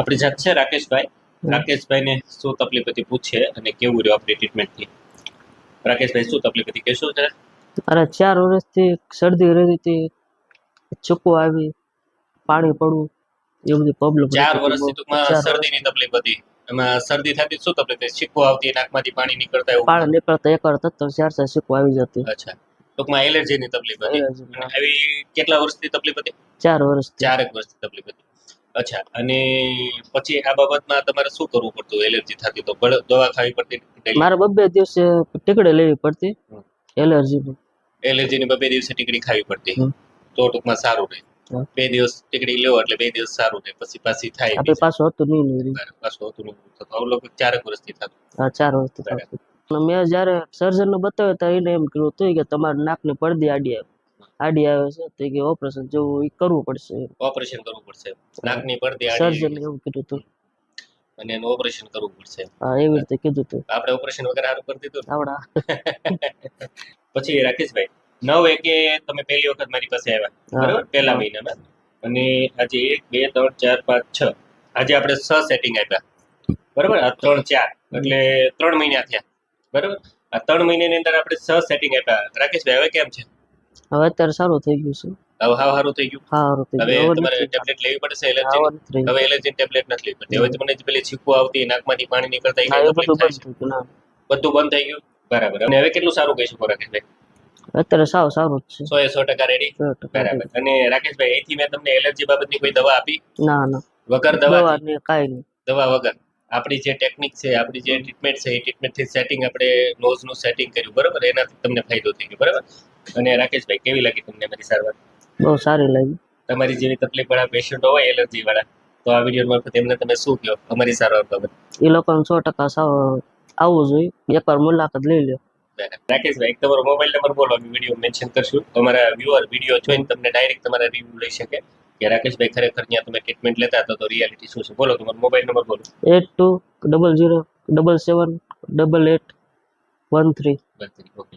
આપણી જાત છે રાકેશભાઈ. રાકેશભાઈને શું તકલીફ હતી પૂછે અને કેવું રહ્યું આપણી ટ્રીટમેન્ટથી રાકેશભાઈ શું તકલીફ હતી? કહેશો છે અરે ચાર વર્ષથી શરદી રહેતી હતી ચૂકવું આવી પાણી પડવું એ બધી પ્રોબ્લેમ ચાર વર્ષથી ટૂંકમાં શરદીની તકલીફ હતી. એમાં શરદી થતી શું તકલીફ હતી? છીકો આવતી નાકમાંથી પાણી નીકળતા એવું? પાણી નીકળતા એક વાર થતો ચાર ચાર છીકો આવી જતી. અચ્છા. ટૂંકમાં એલર્જીની તકલીફ હતી. આવી કેટલા વર્ષથી તકલીફ હતી? ચાર વર્ષથી. ચારેક વર્ષથી તકલીફ હતી. અચ્છા અને પછી આ બાબતમાં તમારે શું કરવું પડતું? એલર્જી થતી તો દવા ખાવી પડતી મારે બબે દિવસે ટીકડી લેવી પડતી. એલર્જી એલર્જીની. બબે દિવસે ટીકડી ખાવી પડતી. તો ટૂંકમાં સારું રહે. બે દિવસ ટીકડી લેવો એટલે બે દિવસ સારું રહે પછી પાછી થાય આપણે પાછું હતું નહીં. પાછું હતું નહીં થતું. લગભગ ચારેક વર્ષથી થતું. હા ચાર વર્ષથી. થતું. મેં જ્યારે સર્જનને બતાવ્યો ત્યારે એને એમ કીધું હતું કે તમારે નાકની પડદી આડી આવે. આડી આવે છે તો કે ઓપરેશન જેવું એ કરવું પડશે. ઓપરેશન કરવું પડશે. નાકની પડતી આડી સર્જન એવું કીધું હતું અને એનું ઓપરેશન કરવું પડશે. હા એવી રીતે કીધું હતું આપણે ઓપરેશન વગર સારું કરી દીધું. આવડા. પછી રાકેશભાઈ નવ એકે તમે પહેલી વખત મારી પાસે આવ્યા. બરાબર? પહેલા મહિનામાં. અને આજે એક બે ત્રણ ચાર પાંચ છ. આજે આપણે છ સેટિંગ આપ્યા. બરાબર? આ ત્રણ ચાર. એટલે ત્રણ મહિના થયા. બરાબર? આ ત્રણ મહિનાની અંદર આપણે છ સેટિંગ આપ્યા. રાકેશભાઈ હવે કેમ છે? હવે અત્યારે સારું થઈ ગયું છે. હવે હાવ સારું થઈ ગયું? હા સારું થઈ ગયું. હવે તમારે ટેબ્લેટ લેવી પડશે એલર્જી હવે એલર્જી ટેબ્લેટ નથી લેવી પડતી. હવે તમને જે પેલી છીકુ આવતી નાકમાંથી પાણી નીકળતા એ બધું બંધ થઈ ગયું બધું બંધ થઈ ગયું? બરાબર. અને હવે કેટલું સારું કહીશું ખોરાક અત્યારે સાવ સારું જ છે. સો એ સો ટકા રેડી બરાબર. અને રાકેશભાઈ અહીંથી મેં તમને એલર્જી બાબતની કોઈ દવા આપી? ના ના. વગર દવા દવા કાંઈ નહીં. દવા વગર? આપણી જે ટેકનિક છે આપણી જે ટ્રીટમેન્ટ છે એ ટ્રીટમેન્ટથી સેટિંગ આપણે નોઝનું સેટિંગ કર્યું. બરાબર? એનાથી તમને ફાયદો થઈ ગયો. બરાબર? અને રાકેશભાઈ કેવી લાગી તમને મારી સારવાર? બહુ સારી લાગી. તમારી જેવી તકલીફ વાળા પેશન્ટો હોય એલર્જી વાળા તો આ વીડિયો મારફત એમને તમે શું કહો અમારી સારવાર બાબત? એ લોકોને સો ટકા સાવ આવવું જોઈએ. એકવાર મુલાકાત લઈ લો રાકેશભાઈ એક તમારો મોબાઈલ નંબર બોલો વીડિયો મેન્શન કરશું. તમારા વ્યુઅર વીડિયો જોઈને તમને ડાયરેક્ટ તમારા રિવ્યુ લઈ શકે કે રાકેશભાઈ ખરેખર ત્યાં તમે ટ્રીટમેન્ટ લેતા હતા તો રિયાલિટી શું છે? બોલો તમારો મોબાઈલ નંબર બોલો. Eight two double zero double seven double eight one three. Bus okay.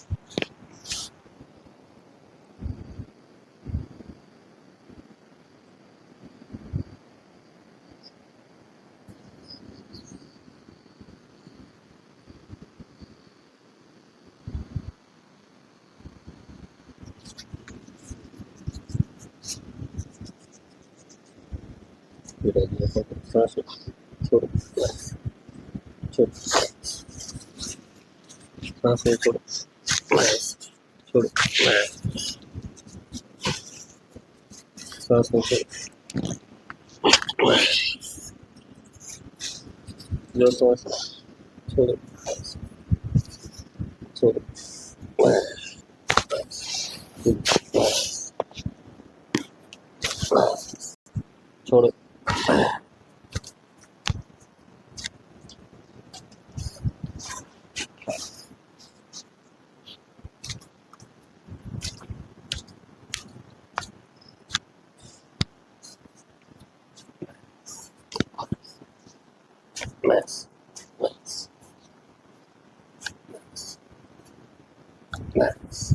揺らぎをほぼ3色、超プラス、超プラス、完成超プラス、超プラス、完成超プラス、両方は超プラス、超プラス、超プラス、超プラス、Max. Max. Let's.